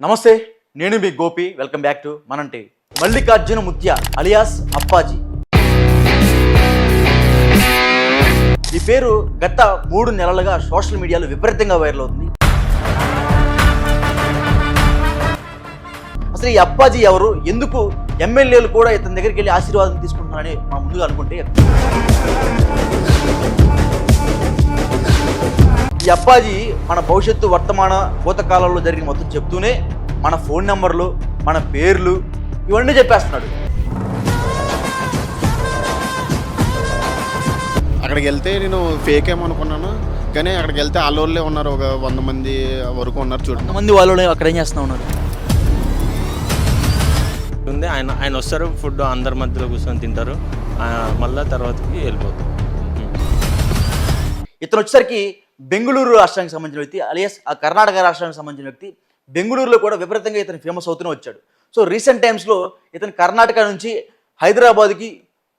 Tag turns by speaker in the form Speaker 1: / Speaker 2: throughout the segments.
Speaker 1: నమస్తే నేను మీ Gopi. Welcome back to Manam TV Mallikarjuna Muthya alias Appaji. ఈ పేరు గత మూడు నెలలుగా సోషల్ మీడియాలో విపరీతంగా వైరల్ అవుతుంది. అసలు ఈ అప్పాజీ ఎవరు? ఎందుకు ఎమ్మెల్యేలు కూడా ఇతని దగ్గరికి వెళ్ళి ఆశీర్వాదం తీసుకుంటున్నారని మా ముందుగా అనుకుంటే ఈ అప్పాజీ మన భవిష్యత్తు వర్తమాన భూతకాలంలో జరిగిన మొత్తం చెప్తూనే మన ఫోన్ నెంబర్లు మన పేర్లు ఇవన్నీ చెప్పేస్తున్నాడు.
Speaker 2: అక్కడికి వెళ్తే నేను ఫేక్ ఏమో అనుకున్నాను. కానీ అక్కడికి వెళ్తే ఆల్లోళ్ళే ఉన్నారు. ఒక వంద మంది వరకు ఉన్నారు చూడండి
Speaker 1: కొంతమంది వాళ్ళు అక్కడ ఏం చేస్తూ ఉన్నారు?
Speaker 3: ఉంది. ఆయన ఆయన వస్తారు. ఫుడ్ అందరి మధ్యలో కూర్చొని తింటారు. ఆ, మళ్ళా తర్వాతకి వెళ్ళిపోతారు.
Speaker 1: ఇతను వచ్చేసరికి బెంగళూరు రాష్ట్రానికి సంబంధించిన వ్యక్తి అలియస్ ఆ కర్ణాటక రాష్ట్రానికి సంబంధించిన వ్యక్తి బెంగళూరులో కూడా విపరీతంగా ఇతను ఫేమస్ అవుతూనే వచ్చాడు. సో రీసెంట్ టైమ్స్లో ఇతను కర్ణాటక నుంచి హైదరాబాద్కి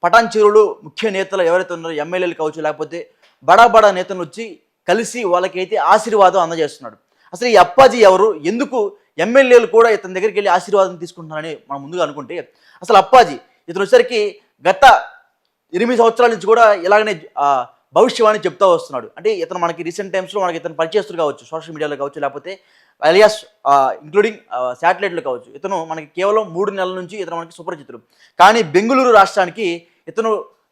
Speaker 1: పటాన్ చెరువులు ముఖ్య నేతలు ఎవరైతే ఉన్నారో ఎమ్మెల్యేలు కావచ్చు లేకపోతే బడా బడా నేతలు వచ్చి కలిసి వాళ్ళకైతే ఆశీర్వాదం అందజేస్తున్నాడు. అసలు ఈ అప్పాజీ ఎవరు? ఎందుకు ఎమ్మెల్యేలు కూడా ఇతని దగ్గరికి వెళ్ళి ఆశీర్వాదం తీసుకుంటున్నారని మనం ముందుగా అనుకుంటే అసలు అప్పాజీ ఇతను వచ్చేసరికి గత ఎనిమిది సంవత్సరాల నుంచి కూడా ఇలాగనే భవిష్యవాణి చెప్తా వస్తున్నాడు. అంటే ఇతను మనకి రీసెంట్ టైమ్స్లో మనకి ఇతను పరిచయస్తులు కావచ్చు సోషల్ మీడియాలో కావచ్చు లేకపోతే అలియాస్ ఇంక్లూడింగ్ శాటిలైట్లు కావచ్చు. ఇతను మనకి కేవలం మూడు నెలల నుంచి ఇతను మనకి సుపరిచితుడు. కానీ బెంగళూరు రాష్ట్రానికి ఇతను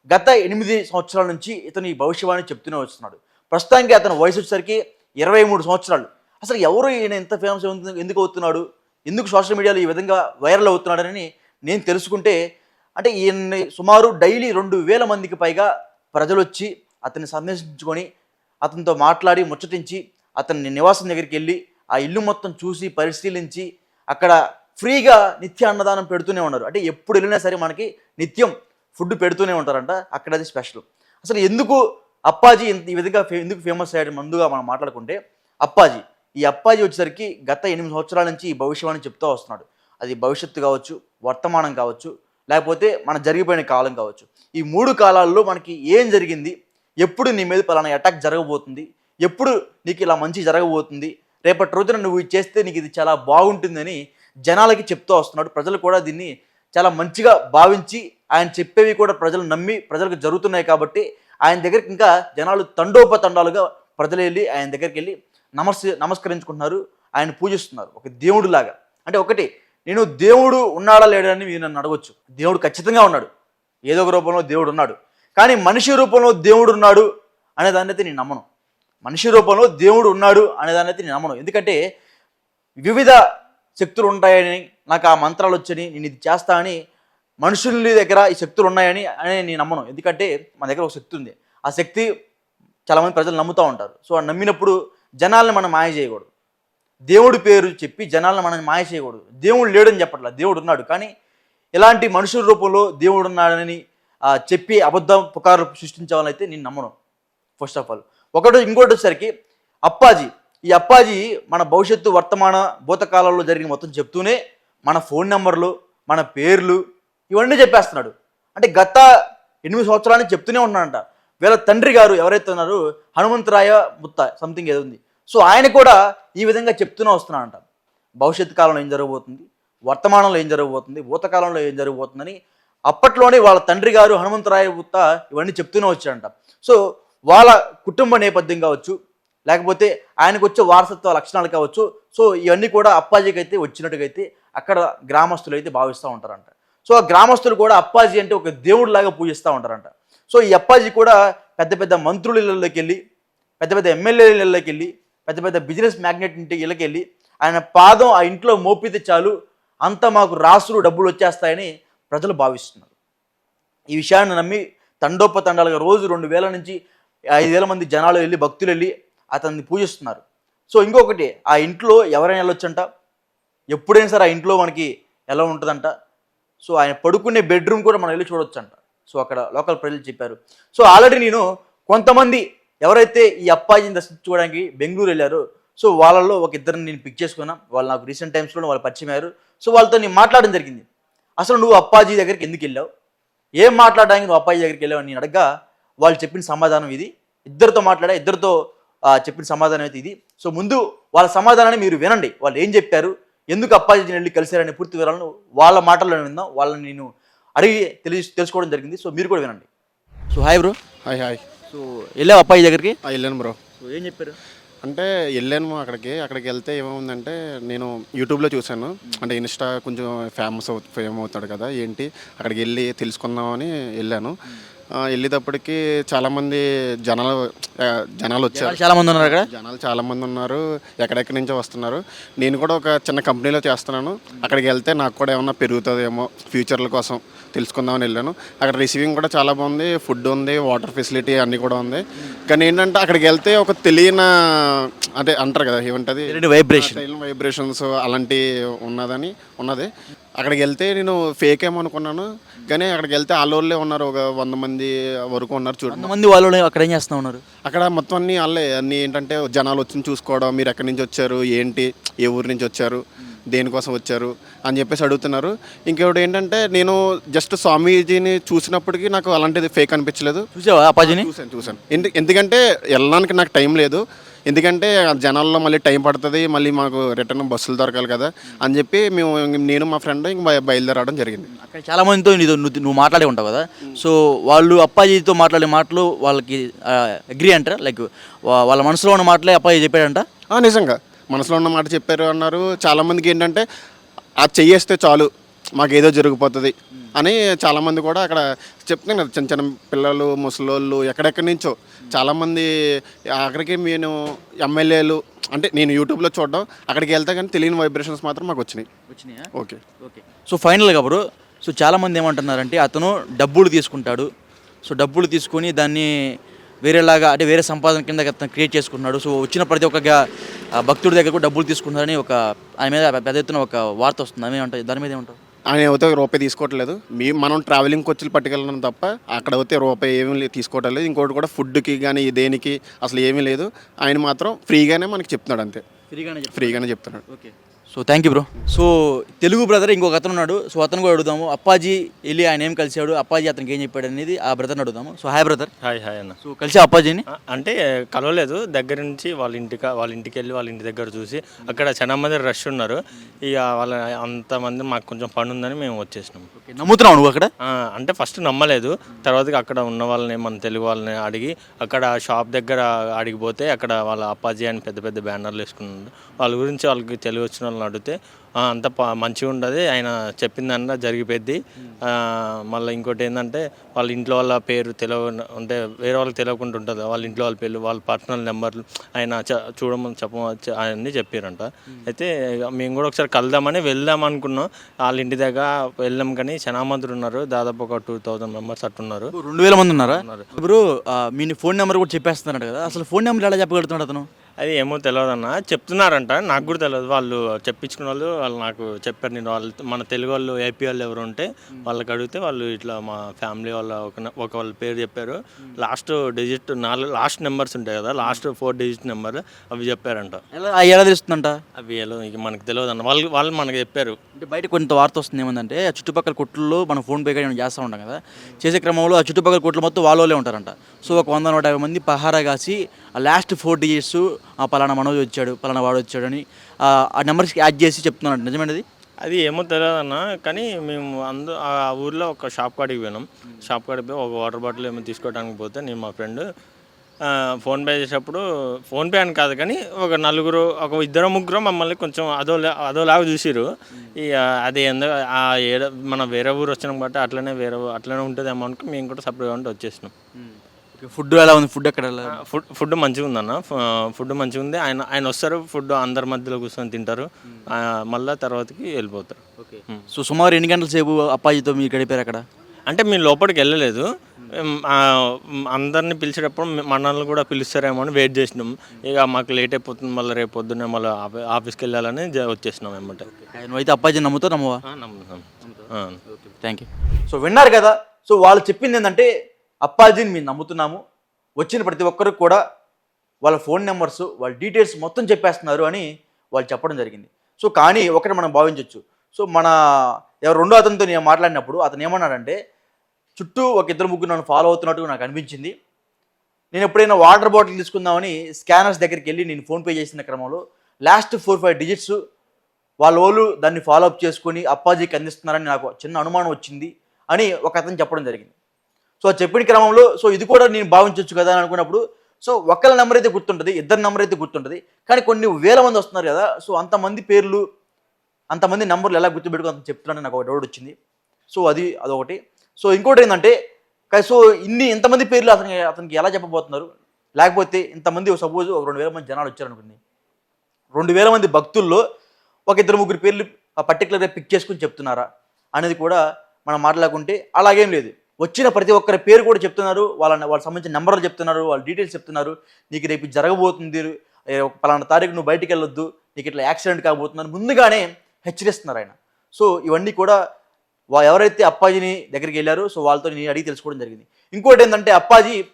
Speaker 1: గత ఎనిమిది సంవత్సరాల నుంచి ఇతను ఈ భవిష్యవాణి చెప్తూనే వస్తున్నాడు. ప్రస్తుతానికి అతను వయసు వచ్చేసరికి ఇరవై మూడు సంవత్సరాలు. అసలు ఎవరు ఈయన ఎంత ఫేమస్ ఎందుకు అవుతున్నాడు? ఎందుకు సోషల్ మీడియాలో ఈ విధంగా వైరల్ అవుతున్నాడని నేను తెలుసుకుంటే అంటే ఈయన్ని సుమారు డైలీ రెండు వేల మందికి పైగా ప్రజలు వచ్చి అతన్ని సందర్శించుకొని అతనితో మాట్లాడి ముచ్చటించి అతని నివాసం దగ్గరికి వెళ్ళి ఆ ఇల్లు మొత్తం చూసి పరిశీలించి అక్కడ ఫ్రీగా నిత్య అన్నదానం పెడుతూనే ఉన్నారు. అంటే ఎప్పుడు వెళ్ళినా సరే మనకి నిత్యం ఫుడ్ పెడుతూనే ఉంటారంట. అక్కడ అది స్పెషల్. అసలు ఎందుకు అప్పాజీ ఇంత- ఈ విధంగా ఫే- ఎందుకు ఫేమస్ అయ్యాడు ముందుగా మనం మాట్లాడుకుంటే అప్పాజీ ఈ అప్పాజీ వచ్చేసరికి గత ఎనిమిది సంవత్సరాల నుంచి ఈ భవిష్యవాణి చెప్తూ వస్తున్నాడు. అది భవిష్యత్తు కావచ్చు వర్తమానం కావచ్చు లేకపోతే మన జరిగిపోయిన కాలం కావచ్చు. ఈ మూడు కాలాల్లో మనకి ఏం జరిగింది? ఎప్పుడు నీ మీద పలానా అటాక్ జరగబోతుంది? ఎప్పుడు నీకు ఇలా మంచి జరగబోతుంది? రేపటి రోజున నువ్వు ఇది చేస్తే నీకు ఇది చాలా బాగుంటుందని జనాలకి చెప్తూ వస్తున్నాడు. ప్రజలు కూడా దీన్ని చాలా మంచిగా భావించి ఆయన చెప్పేవి కూడా ప్రజలు నమ్మి ప్రజలకు జరుగుతున్నాయి కాబట్టి ఆయన దగ్గరికి ఇంకా జనాలు తండోపతండాలుగా ప్రజలు వెళ్ళి ఆయన దగ్గరికి వెళ్ళి నమస్ నమస్కరించుకుంటున్నారు. ఆయన పూజిస్తున్నారు. ఒక దేవుడిలాగా. అంటే ఒకటి నేను దేవుడు ఉన్నాడా లేడని మీరు నన్ను అడగొచ్చు. దేవుడు ఖచ్చితంగా ఉన్నాడు. ఏదో ఒక రూపంలో దేవుడు ఉన్నాడు. కానీ మనిషి రూపంలో దేవుడు ఉన్నాడు అనే దాన్ని అయితే నేను నమ్మను. మనిషి రూపంలో దేవుడు ఉన్నాడు అనే దాన్ని అయితే నేను నమ్మను. ఎందుకంటే వివిధ శక్తులు ఉంటాయని నాకు ఆ మంత్రాలు వచ్చని నేను ఇది చేస్తా అని మనుషుల దగ్గర ఈ శక్తులు ఉన్నాయని అని నేను నమ్మను. ఎందుకంటే మన దగ్గర ఒక శక్తి ఉంది. ఆ శక్తి చాలామంది ప్రజలు నమ్ముతూ ఉంటారు. సో ఆ నమ్మినప్పుడు జనాల్ని మనం మాయ చేయకూడదు. దేవుడి పేరు చెప్పి జనాలను మనం మాయ చేయకూడదు. దేవుడు లేడని చెప్పట్లా దేవుడు ఉన్నాడు. కానీ ఇలాంటి మనుషుల రూపంలో దేవుడు ఉన్నాడని చెప్పి అబద్ధం పుకారు సృష్టించాలని అయితే నేను నమ్మను. ఫస్ట్ ఆఫ్ ఆల్ ఒకటి ఇంకోటి వచ్చేసరికి అప్పాజీ. ఈ అప్పాజీ మన భవిష్యత్తు వర్తమాన భూతకాలంలో జరిగిన మొత్తం చెప్తూనే మన ఫోన్ నెంబర్లు మన పేర్లు ఇవన్నీ చెప్పేస్తున్నాడు. అంటే గత ఎనిమిది సంవత్సరాలని చెప్తూనే ఉన్నాడంట. వీళ్ళ తండ్రి గారు ఎవరైతే ఉన్నారో హనుమంతరాయ ముత్త సంథింగ్ ఏదో ఉంది. సో ఆయన కూడా ఈ విధంగా చెప్తూనే వస్తున్నాడంట. భవిష్యత్తు కాలంలో ఏం జరగబోతుంది? వర్తమానంలో ఏం జరగబోతుంది? భూతకాలంలో ఏం జరగబోతుందని అప్పట్లోనే వాళ్ళ తండ్రి గారు హనుమంతరాయ గుత్త ఇవన్నీ చెప్తూనే వచ్చాడంట. సో వాళ్ళ కుటుంబ నేపథ్యం కావచ్చు లేకపోతే ఆయనకు వచ్చే వారసత్వ లక్షణాలు కావచ్చు. సో ఇవన్నీ కూడా అప్పాజీకి అయితే వచ్చినట్టుగైతే అక్కడ గ్రామస్తులు అయితే భావిస్తూ ఉంటారంట. సో ఆ గ్రామస్తులు కూడా అప్పాజీ అంటే ఒక దేవుడిలాగా పూజిస్తూ ఉంటారంట. సో ఈ అప్పాజీ కూడా పెద్ద పెద్ద మంత్రుల ఇళ్ళలోకి వెళ్ళి పెద్ద పెద్ద ఎమ్మెల్యేల ఇళ్ళకి వెళ్ళి పెద్ద పెద్ద బిజినెస్ మ్యాగ్నెట్ ఇంటి ఇళ్ళకి వెళ్ళి ఆయన పాదం ఆ ఇంట్లో మోపితే చాలు అంతా మాకు రాసులు డబ్బులు వచ్చేస్తాయని ప్రజలు భావిస్తున్నారు. ఈ విషయాన్ని నమ్మి తండోపతండాలుగా రోజు రెండు వేల నుంచి ఐదు వేల మంది జనాలు వెళ్ళి భక్తులు వెళ్ళి అతన్ని పూజిస్తున్నారు. సో ఇంకొకటి ఆ ఇంట్లో ఎవరైనా వెళ్ళొచ్చంట? ఎప్పుడైనా సరే ఆ ఇంట్లో మనకి ఎలా ఉంటుందంట? సో ఆయన పడుకునే బెడ్రూమ్ కూడా మనం వెళ్ళి చూడొచ్చంట. సో అక్కడ లోకల్ ప్రజలు చెప్పారు. సో ఆల్రెడీ నేను కొంతమంది ఎవరైతే ఈ అప్పాజీని దర్శించుకోవడానికి బెంగళూరు వెళ్ళారో సో వాళ్ళల్లో ఒక ఇద్దరిని నేను పిక్ చేసుకున్నా. వాళ్ళు నాకు రీసెంట్ టైమ్స్లో వాళ్ళు పరిచయం అయ్యారు. సో వాళ్ళతో నేను మాట్లాడడం జరిగింది. అసలు నువ్వు అప్పాజీ దగ్గరికి ఎందుకు వెళ్ళావు? ఏం మాట్లాడడానికి నువ్వు అప్పాజీ దగ్గరికి వెళ్ళావు అని నేను అడగ్గా వాళ్ళు చెప్పిన సమాధానం ఇది. ఇద్దరితో మాట్లాడా ఇద్దరితో చెప్పిన సమాధానం అయితే ఇది. సో ముందు వాళ్ళ సమాధానాన్ని మీరు వినండి. వాళ్ళు ఏం చెప్పారు? ఎందుకు అప్పాజీని వెళ్ళి కలిశారనే పూర్తి వివరాలను వాళ్ళ మాటల్లో విందాం. వాళ్ళని నేను అడిగి తెలిసి తెలుసుకోవడం జరిగింది. సో మీరు కూడా వినండి. So hi bro.
Speaker 2: Hi hi.
Speaker 1: So వెళ్ళావు అప్పాజీ దగ్గరికి?
Speaker 2: ఆ, వెళ్ళాను బ్రో.
Speaker 1: సో ఏం చెప్పారు?
Speaker 2: అంటే వెళ్ళాను అక్కడికి. అక్కడికి వెళ్తే ఏమవుందంటే నేను యూట్యూబ్లో చూశాను. అంటే ఇన్స్టా కొంచెం ఫేమస్ అవు ఫేమ్ అవుతాడు కదా ఏంటి? అక్కడికి వెళ్ళి తెలుసుకుందామని వెళ్ళాను. వెళ్ళేటప్పటికి చాలామంది జనాలు జనాలు వచ్చారు.
Speaker 1: చాలా మంది ఉన్నారు అక్కడ?
Speaker 2: జనాలు చాలా మంది ఉన్నారు. ఎక్కడెక్కడి నుంచో వస్తున్నారు. నేను కూడా ఒక చిన్న కంపెనీలో చేస్తున్నాను. అక్కడికి వెళ్తే నాకు కూడా ఏమన్నా పెరుగుతుందేమో ఫ్యూచర్ల కోసం తెలుసుకుందామని వెళ్ళాను. అక్కడ రిసీవింగ్ కూడా చాలా బాగుంది. ఫుడ్ ఉంది వాటర్ ఫెసిలిటీ అన్నీ కూడా ఉంది. కానీ ఏంటంటే అక్కడికి వెళ్తే ఒక తెలియని అదే అంటారు కదా ఏమంటది?
Speaker 1: వైబ్రేషన్
Speaker 2: వైబ్రేషన్స్ అలాంటి ఉన్నదని ఉన్నది. అక్కడికి వెళ్తే నేను ఫేక్ ఏమో అనుకున్నాను. కానీ అక్కడికి వెళ్తే ఆలోళ్ళే ఉన్నారు. ఒక వంద మంది వరకు ఉన్నారు చూడండి
Speaker 1: కొంతమంది వాళ్ళు అక్కడ ఏం చేస్తూ ఉన్నారు?
Speaker 2: అక్కడ మొత్తం అన్ని వాళ్ళే. అన్ని ఏంటంటే జనాలు వచ్చి చూసుకోవడం మీరు ఎక్కడి నుంచి వచ్చారు ఏంటి ఏ ఊరు నుంచి వచ్చారు. దేనికోసం వచ్చారు అని చెప్పేసి అడుగుతున్నారు. ఇంకొకటి ఏంటంటే నేను జస్ట్ స్వామీజీని చూసినప్పటికీ నాకు అలాంటిది ఫేక్ అనిపించలేదు.
Speaker 1: చూసావా అప్పాజీని?
Speaker 2: చూశాను చూశాను. ఎందు- ఎందుకంటే వెళ్ళడానికి నాకు టైం లేదు. ఎందుకంటే జనాల్లో మళ్ళీ టైం పడుతుంది మళ్ళీ మాకు రిటర్న్ బస్సులు దొరకాలి కదా అని చెప్పి మేము నేను మా ఫ్రెండ్ ఇంక బయ- బయలుదేరడం జరిగింది.
Speaker 1: అక్కడ చాలా మందితో నీతో నువ్వు నువ్వు మాట్లాడే ఉంటావు కదా? సో వాళ్ళు అప్పాజీతో మాట్లాడే మాటలు వాళ్ళకి అగ్రి అంటారా? లైక్ వాళ్ళ మనసులో ఉన్న మాటలే అప్పాజీ చెప్పాడంట?
Speaker 2: నిజంగా. మనసులో ఉన్న మాట చెప్పారు అన్నారు. చాలామందికి ఏంటంటే అది చెయ్యేస్తే చాలు మాకు ఏదో జరిగిపోతుంది అని చాలామంది కూడా అక్కడ చెప్తున్నాను కదా చిన్న చిన్న పిల్లలు ముసలోళ్ళు ఎక్కడెక్కడి నుంచో చాలామంది అక్కడికి నేను ఎమ్మెల్యేలు అంటే నేను యూట్యూబ్లో చూడడం అక్కడికి వెళ్తే కానీ తెలియని వైబ్రేషన్స్ మాత్రం మాకు వచ్చినాయి.
Speaker 1: వచ్చినాయా?
Speaker 2: ఓకే.
Speaker 1: ఓకే. సో ఫైనల్గా బ్రో సో చాలామంది ఏమంటున్నారంటే అతను డబ్బులు తీసుకుంటాడు. సో డబ్బులు తీసుకొని దాన్ని వేరేలాగా అంటే వేరే సంపాదన కింద అతను క్రియేట్ చేసుకుంటున్నాడు. సో వచ్చిన ప్రతి ఒక్క భక్తుడి దగ్గర కూడా డబ్బులు తీసుకుంటారని ఒక ఆయన మీద పెద్ద ఎత్తున ఒక వార్త వస్తుంది. ఏమంటారు దాని మీద ఏమంటారు
Speaker 2: ఆయన అయితే రూపాయి తీసుకోవట్లేదు మీ మనం ట్రావెలింగ్ ఖర్చులు పట్టుకెళ్ళడం తప్ప అక్కడ అయితే రూపాయి ఏమీ తీసుకోవటం లేదు ఇంకోటి కూడా ఫుడ్కి కానీ దేనికి అసలు ఏమీ లేదు. ఆయన మాత్రం ఫ్రీగానే మనకి చెప్తున్నాడు అంతే.
Speaker 1: ఫ్రీగానే
Speaker 2: ఫ్రీగానే చెప్తున్నాడు.
Speaker 1: Okay. So thank you bro so Telugu brother ఇంకొక అతను ఉన్నాడు. సో అతను కూడా అడుగుదాము. అప్పాజీ వెళ్ళి ఆయన ఏం కలిశాడు అప్పాజీ అతనికి ఏం చెప్పాడు అనేది ఆ బ్రదర్ని అడుగుదాము. So hi brother
Speaker 3: hi hi అన్న.
Speaker 1: సో కలిసి అప్పాజీని?
Speaker 3: అంటే కలవలేదు. దగ్గర నుంచి వాళ్ళ ఇంటికి వాళ్ళ ఇంటికి వెళ్ళి వాళ్ళ ఇంటి దగ్గర చూసి అక్కడ చాలా మంది రష్ ఉన్నారు. ఇక వాళ్ళ అంతమంది మాకు కొంచెం పని ఉందని మేము వచ్చేసినాం.
Speaker 1: ఓకే నమ్ముతున్నావు నువ్వు అక్కడ?
Speaker 3: అంటే ఫస్ట్ నమ్మలేదు. తర్వాత అక్కడ ఉన్న వాళ్ళని మన తెలుగు వాళ్ళని అడిగి అక్కడ షాప్ దగ్గర అడిగిపోతే అక్కడ వాళ్ళ అప్పాజీ అని పెద్ద పెద్ద బ్యానర్లు వేసుకున్నారు వాళ్ళ గురించి వాళ్ళకి తెలుగు వచ్చిన వాళ్ళని అడిగితే "ఆ, అంత మంచిగా ఉండదు. ఆయన చెప్పిందన్న జరిగిపోద్ది మళ్ళీ ఇంకోటి ఏంటంటే వాళ్ళ ఇంట్లో వాళ్ళ పేరు తెలియ అంటే వేరే వాళ్ళకి తెలియకుండా ఉంటుంది. వాళ్ళ ఇంట్లో వాళ్ళ పేర్లు వాళ్ళ పర్సనల్ నెంబర్లు ఆయన చూడమని చెప్పమని అవన్నీ చెప్పారంట. అయితే మేము కూడా ఒకసారి కలుద్దామని వెళ్దాం అనుకున్నాం. వాళ్ళ ఇంటి దగ్గర వెళ్ళాం కానీ మంది ఉన్నారు. దాదాపు ఒక టూ థౌజండ్ మెంబర్స్ అట్టున్నారు
Speaker 1: రెండు వేల మంది ఉన్నారా? ఇప్పుడు మీ ఫోన్ నెంబర్ కూడా చెప్పేస్తున్నాడు కదా. అసలు ఫోన్ నెంబర్ ఎలా చెప్పగలుగుతున్నాడు అతను?
Speaker 3: అది ఏమో తెలియదన్న చెప్తున్నారంట. నాకు కూడా తెలియదు వాళ్ళు చెప్పించుకున్న వాళ్ళు వాళ్ళు నాకు చెప్పారు. నేను వాళ్ళు మన తెలుగు వాళ్ళు ఏపీ వాళ్ళు ఎవరు ఉంటే వాళ్ళకి అడిగితే వాళ్ళు ఇట్లా మా ఫ్యామిలీ వాళ్ళ ఒక ఒక వాళ్ళ పేరు చెప్పారు. లాస్ట్ డిజిట్ నాలుగు లాస్ట్ నెంబర్స్ ఉంటాయి కదా. లాస్ట్ ఫోర్ డిజిట్ నెంబర్ అవి చెప్పారంట.
Speaker 1: ఎలా తెలుస్తుందంట?
Speaker 3: అవి ఎలా ఇక మనకు తెలియదు అన్న వాళ్ళు వాళ్ళు మనకు చెప్పారు.
Speaker 1: అంటే బయట కొంత వార్త వస్తుంది ఏమందంటే ఆ చుట్టుపక్కల కొట్లలో మనం ఫోన్ పే కానీ చేస్తూ ఉంటాం కదా. చేసే క్రమంలో ఆ చుట్టుపక్కల కొట్లు మొత్తం వాళ్ళోలే ఉంటారంట. సో ఒక వంద నూట యాభై మంది పహారా కాసి ఆ లాస్ట్ ఫోర్ డిజిట్స్ పలానా మనోజ్ వచ్చాడు పలానా వాడు వచ్చాడు అని ఆ నెంబర్స్కి యాడ్ చేసి చెప్తున్నాడు. నిజమేనది?
Speaker 3: అది ఏమో తెలియదన్న కానీ మేము అందు ఆ ఊర్లో ఒక షాప్ కాడికి పోయినాం. షాప్ కాడికి పోయి ఒక వాటర్ బాటిల్ ఏమో తీసుకోవడానికి పోతే నేను మా ఫ్రెండ్ ఫోన్పే చేసేటప్పుడు ఫోన్పే అని కాదు కానీ ఒక నలుగురు ఒక ఇద్దరు ముగ్గురు మమ్మల్ని కొంచెం అదో అదోలాగా చూసిరు ఇక అది ఎందుకు ఆ ఏడ మన వేరే ఊరు వచ్చినాం కాబట్టి అట్లనే వేరే అట్లనే ఉంటుందేమో అనుకో మేము కూడా సపరేట్గా ఉంటే వచ్చేసినాం.
Speaker 1: ఫుడ్ ఎలా ఉంది? ఫుడ్ ఎక్కడ ఉంది?
Speaker 3: ఫుడ్ ఫుడ్ మంచిగా ఉందన్న. ఫ- ఫుడ్ మంచిగా ఉంది. ఆయన ఆయన వస్తారు ఫుడ్ అందరి మధ్యలో కూర్చొని తింటారు. ఆ, మళ్ళా తర్వాతకి వెళ్ళిపోతారు.
Speaker 1: సో సుమారు ఎన్ని గంటల సేపు అప్పాజీతో మీరు గడిపారు అక్కడ?
Speaker 3: అంటే మేము లోపలికి వెళ్ళలేదు. ఉమ్, అందరిని పిలిచేటప్పుడు మనల్ని కూడా పిలుస్తారేమో అని వెయిట్ చేసినాం. ఇక మాకు లేట్ అయిపోతుంది మళ్ళీ రేపు పొద్దున్నే మళ్ళీ ఆఫీ- ఆఫీస్కి వెళ్ళాలని వచ్చేసినాం ఏమంటే
Speaker 1: నువ్వైతే అప్పాజీ నమ్ముతావు? నమ్మవా
Speaker 3: నమ్ముతాం.
Speaker 1: థ్యాంక్ యూ సో విన్నారు కదా? సో వాళ్ళు చెప్పింది ఏంటంటే అప్పాజీని మేము నమ్ముతున్నాము. వచ్చిన ప్రతి ఒక్కరికి కూడా వాళ్ళ ఫోన్ నెంబర్స్ వాళ్ళ డీటెయిల్స్ మొత్తం చెప్పేస్తున్నారు అని వాళ్ళు చెప్పడం జరిగింది. సో కానీ ఒకటి మనం భావించవచ్చు సో మన ఎవరు రెండో అతనితో నేను మాట్లాడినప్పుడు అతను ఏమన్నాడంటే చుట్టూ ఒక ఇద్దరు ముగ్గురు నన్ను ఫాలో అవుతున్నట్టు నాకు అనిపించింది. నేను ఎప్పుడైనా వాటర్ బాటిల్ తీసుకుందామని స్కానర్స్ దగ్గరికి వెళ్ళి నేను ఫోన్పే చేసిన క్రమంలో లాస్ట్ ఫోర్ ఫైవ్ డిజిట్స్ వాళ్ళ వాళ్ళు దాన్ని ఫాలో అప్ చేసుకొని అప్పాజీకి అందిస్తున్నారని నాకు చిన్న అనుమానం వచ్చింది అని ఒక అతను చెప్పడం జరిగింది. సో చెప్పిన క్రమంలో సో ఇది కూడా నేను భావించవచ్చు కదా అని అనుకున్నప్పుడు సో ఒకళ్ళ నెంబర్ అయితే గుర్తుంటుంది ఇద్దరు నెంబర్ అయితే గుర్తుంటుంది. కానీ కొన్ని వేల మంది వస్తున్నారు కదా సో అంతమంది పేర్లు అంతమంది నెంబర్లు ఎలా గుర్తుపెట్టుకో చెప్తున్నాను నాకు ఒక డౌట్ వచ్చింది. సో అది అదొకటి. సో ఇంకోటి ఏంటంటే సో ఇన్ని ఇంతమంది పేర్లు అతనికి అతనికి ఎలా చెప్పబోతున్నారు? లేకపోతే ఇంతమంది సపోజ్ ఒక రెండు వేల మంది జనాలు వచ్చారనుకోండి. రెండు వేల మంది భక్తుల్లో ఒక ఇద్దరు ముగ్గురు పేర్లు పర్టికులర్గా పిక్ చేసుకుని చెప్తున్నారా అనేది కూడా మనం మాట్లాడుకుంటే అలాగేం లేదు. వచ్చిన ప్రతి ఒక్కరి పేరు కూడా చెప్తున్నారు. వాళ్ళ వాళ్ళకి సంబంధించిన నెంబర్లు చెప్తున్నారు. వాళ్ళ డీటెయిల్స్ చెప్తున్నారు. నీకు రేపు జరగబోతుంది. పలానా తారీఖు నువ్వు బయటికి వెళ్ళొద్దు. నీకు ఇట్లా యాక్సిడెంట్ కాబోతుందని ముందుగానే హెచ్చరిస్తున్నారు ఆయన. సో ఇవన్నీ కూడా వా- ఎవరైతే అప్పాజీని దగ్గరికి వెళ్ళారో సో వాళ్ళతో నేను అడిగి తెలుసుకోవడం జరిగింది. ఇంకోటి ఏంటంటే అప్పాజీ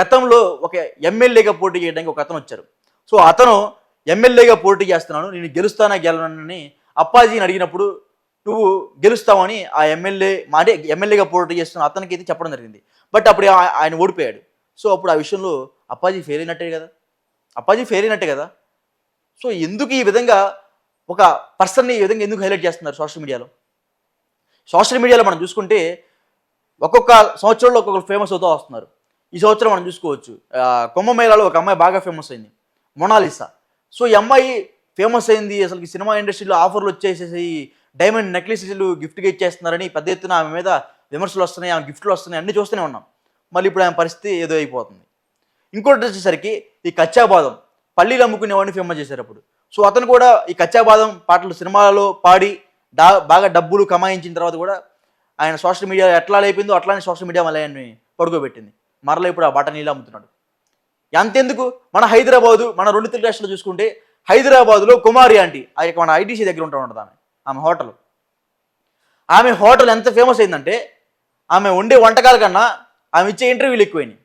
Speaker 1: గతంలో ఒక ఎమ్మెల్యేగా పోటీ చేయడానికి ఒక అతను వచ్చారు. సో అతను ఎమ్మెల్యేగా పోటీ చేస్తున్నాను నేను గెలుస్తానా గెలవనని అప్పాజీని అడిగినప్పుడు నువ్వు గెలుస్తావని ఆ ఎమ్మెల్యే అంటే ఎమ్మెల్యేగా పోటీ చేస్తున్న అతనికి అయితే చెప్పడం జరిగింది. బట్ అప్పుడు ఆయన ఓడిపోయాడు. సో అప్పుడు ఆ విషయంలో అప్పాజీ ఫెయిల్ అయినట్టే కదా? అప్పాజీ ఫెయిల్ అయినట్టే కదా? సో ఎందుకు ఈ విధంగా ఒక పర్సన్ని ఈ విధంగా ఎందుకు హైలైట్ చేస్తున్నారు సోషల్ మీడియాలో? సోషల్ మీడియాలో మనం చూసుకుంటే ఒక్కొక్క సంవత్సరంలో ఒక్కొక్కరు ఫేమస్ అవుతూ వస్తున్నారు. ఈ సంవత్సరం మనం చూసుకోవచ్చు. కుంభమేళాలో ఒక అమ్మాయి బాగా ఫేమస్ అయింది. మొనాలిసా. సో ఈ అమ్మాయి ఫేమస్ అయింది. అసలు సినిమా ఇండస్ట్రీలో ఆఫర్లు వచ్చేసేసి డైమండ్ నెక్లెస్లు గిఫ్ట్గా ఇచ్చేస్తున్నారని పెద్ద ఎత్తున ఆమె మీద విమర్శలు వస్తున్నాయి ఆమె గిఫ్ట్లు వస్తున్నాయి అన్నీ చూస్తూనే ఉన్నాం. మళ్ళీ ఇప్పుడు ఆమె పరిస్థితి ఏదో అయిపోతుంది. ఇంకోటి వచ్చేసరికి ఈ కచ్చాబాదం. పల్లీలు అమ్ముకునే వాడిని ఫేమస్ చేశారు అప్పుడు. సో అతను కూడా ఈ కచ్చాబాదం పాటలు సినిమాలలో పాడి డా బాగా డబ్బులు కమాయించిన తర్వాత కూడా ఆయన సోషల్ మీడియా ఎట్లా అయిపోయిందో అట్లానే సోషల్ మీడియా మళ్ళీ ఆయన్ని పడుకోబెట్టింది. మరలా ఇప్పుడు ఆ బటనీలు అమ్ముతున్నాడు. అంతెందుకు మన హైదరాబాదు మన రెండు తెలుగు రాష్ట్రాలు చూసుకుంటే హైదరాబాదులో కుమారి ఆంటీ ఆ యొక్క మన ఐటీసీ దగ్గర ఉంటా ఉంటుంది ఆమె. ఆమె హోటల్. ఆమె హోటల్ ఎంత ఫేమస్ అయిందంటే ఆమె వండే వంటకాల కన్నా ఆమె ఇచ్చే ఇంటర్వ్యూలు ఎక్కువైనాయి.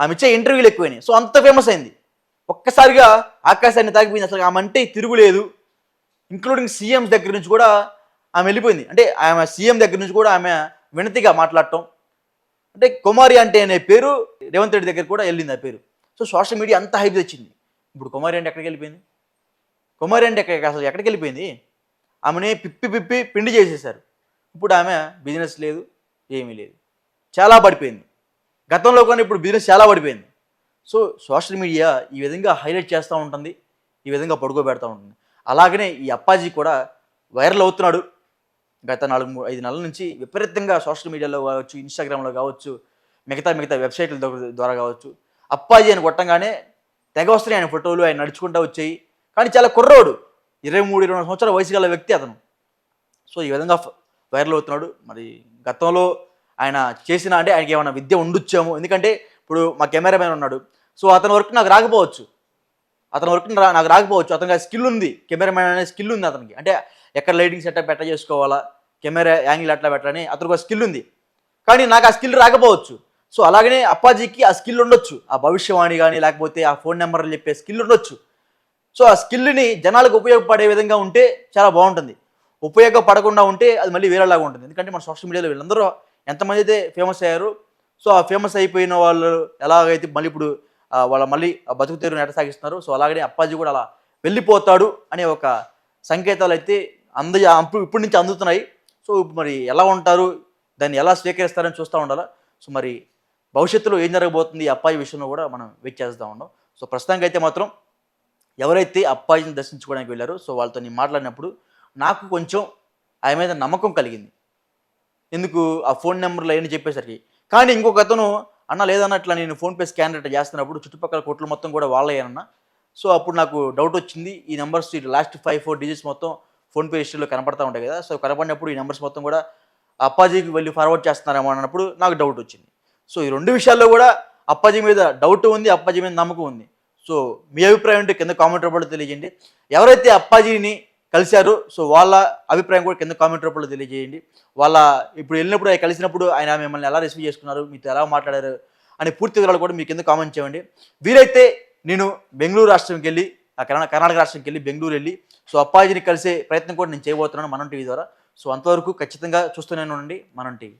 Speaker 1: ఆమె ఇచ్చే ఇంటర్వ్యూలు ఎక్కువైనాయి. సో అంత ఫేమస్ అయింది. ఒక్కసారిగా ఆకాశాన్ని తాగిపోయింది అసలు ఆమె అంటే తిరుగులేదు. ఇంక్లూడింగ్ సీఎం దగ్గర నుంచి కూడా ఆమె వెళ్ళిపోయింది. అంటే ఆమె సీఎం దగ్గర నుంచి కూడా ఆమె వినతిగా మాట్లాడటం. అంటే కుమారి అంటే అనే పేరు రేవంత్ రెడ్డి దగ్గర కూడా వెళ్ళింది ఆ పేరు. సో సోషల్ మీడియా అంత హైప్ తెచ్చింది. ఇప్పుడు కుమారి అంటే ఎక్కడికి వెళ్ళిపోయింది? కుమారి అంటే ఎక్కడికి అసలు ఎక్కడికి వెళ్ళిపోయింది? ఆమెని పిప్పి పిప్పి పిండి చేసేశారు. ఇప్పుడు ఆమె బిజినెస్ లేదు ఏమీ లేదు. చాలా పడిపోయింది. గతంలో కానీ ఇప్పుడు బిజినెస్ చాలా పడిపోయింది. సో సోషల్ మీడియా ఈ విధంగా హైలైట్ చేస్తూ ఉంటుంది ఈ విధంగా పడుకోబెడతా ఉంటుంది. అలాగనే ఈ అప్పాజీ కూడా వైరల్ అవుతున్నాడు. గత నాలుగు మూడు ఐదు నెలల నుంచి విపరీతంగా సోషల్ మీడియాలో కావచ్చు ఇన్స్టాగ్రామ్లో కావచ్చు మిగతా మిగతా వెబ్సైట్ల ద్వారా- ద్వారా కావచ్చు అప్పాజీ అని కొట్టంగానే తెగ వస్తున్నాయి ఆయన ఫోటోలు ఆయన నడుచుకుంటూ వచ్చాయి. కానీ చాలా కుర్రోడు. ఇరవై మూడు ఇరవై నాలుగు సంవత్సరాల వయసు గల వ్యక్తి అతను. సో ఈ విధంగా వైరల్ అవుతున్నాడు. మరి గతంలో ఆయన చేసిన అంటే ఆయనకి ఏమైనా విద్య ఉండొచ్చేమో. ఎందుకంటే ఇప్పుడు మా కెమెరామెన్ ఉన్నాడు. సో అతని వర్క్ నాకు రాకపోవచ్చు. అతని వర్క్ నాకు రాకపోవచ్చు. అతనికి ఆ స్కిల్ ఉంది. కెమెరామెన్ అనే స్కిల్ ఉంది అతనికి. అంటే ఎక్కడ లైటింగ్ సెటప్ ఎట్లా చేసుకోవాలా కెమెరా యాంగిల్ ఎట్లా పెట్టాలని అతనికి ఒక స్కిల్ ఉంది. కానీ నాకు ఆ స్కిల్ రాకపోవచ్చు. సో అలాగనే అప్పాజీకి ఆ స్కిల్ ఉండొచ్చు. ఆ భవిష్యవాణి కానీ లేకపోతే ఆ ఫోన్ నెంబర్లు చెప్పే స్కిల్ ఉండొచ్చు. సో ఆ స్కిల్ని జనాలకు ఉపయోగపడే విధంగా ఉంటే చాలా బాగుంటుంది. ఉపయోగపడకుండా ఉంటే అది మళ్ళీ వేరేలాగా ఉంటుంది. ఎందుకంటే మన సోషల్ మీడియాలో వీళ్ళందరూ ఎంతమంది అయితే ఫేమస్ అయ్యారు సో ఆ ఫేమస్ అయిపోయిన వాళ్ళు ఎలాగైతే మళ్ళీ ఇప్పుడు వాళ్ళ మళ్ళీ ఆ బతుకు తెరువుని సాగిస్తున్నారు సో అలాగనే అప్పాజీ కూడా అలా వెళ్ళిపోతాడు అనే ఒక సంకేతాలు అయితే అంద ఇప్పటి నుంచి అందుతున్నాయి. సో ఇప్పుడు మరి ఎలా ఉంటారు దాన్ని ఎలా స్వీకరిస్తారని చూస్తూ ఉండాలా? సో మరి భవిష్యత్తులో ఏం జరగబోతుంది ఈ అప్పాయి విషయంలో కూడా మనం వెయిట్ చేస్తూ ఉన్నాం సో ప్రస్తుతానికి అయితే మాత్రం ఎవరైతే అప్పాయిని దర్శించుకోవడానికి వెళ్ళారో సో వాళ్ళతో నేను మాట్లాడినప్పుడు నాకు కొంచెం ఆయన మీద నమ్మకం కలిగింది. ఎందుకు? ఆ ఫోన్ నెంబర్లు అవన్నీ చెప్పేసరికి. కానీ ఇంకొక అతను అన్న లేదన్నట్లా నేను ఫోన్పే స్కాన్ అట్లా చేస్తున్నప్పుడు చుట్టుపక్కల కోట్లు మొత్తం కూడా వాళ్ళయ్యానన్న సో అప్పుడు నాకు డౌట్ వచ్చింది. ఈ numbers last five four digits మొత్తం ఫోన్పే హిస్టరీలో కనపడతా ఉంటాయి కదా. సో కనపడినప్పుడు ఈ నెంబర్స్ మొత్తం కూడా అప్పాజీకి వెళ్ళి ఫార్వర్డ్ చేస్తున్నారేమో అన్నప్పుడు నాకు డౌట్ వచ్చింది. సో ఈ రెండు విషయాల్లో కూడా అప్పాజీ మీద డౌట్ ఉంది అప్పాజీ మీద నమ్మకం ఉంది. సో మీ అభిప్రాయం ఉంటే కింద కామెంట్ రూపంలో తెలియజేయండి. ఎవరైతే అప్పాజీని కలిశారో సో వాళ్ళ అభిప్రాయం కూడా కింద కామెంట్ రూపంలో తెలియజేయండి. వాళ్ళ ఇప్పుడు వెళ్ళినప్పుడు ఆయన కలిసినప్పుడు ఆయన మిమ్మల్ని ఎలా రిసీవ్ చేసుకున్నారు మీతో ఎలా మాట్లాడారు అనే పూర్తి వివరాలు కూడా మీ కింద కామెంట్ చేయండి. వీరైతే నేను బెంగళూరు రాష్ట్రంకి వెళ్ళి ఆ కర్ణా- కర్ణాటక రాష్ట్రంకి వెళ్ళి బెంగళూరు వెళ్ళి సో అప్పాజీని కలిసే ప్రయత్నం కూడా నేను చేయబోతున్నాను మనం టీవీ ద్వారా. సో అంతవరకు ఖచ్చితంగా చూస్తూనే ఉండండి మనం టీవీ.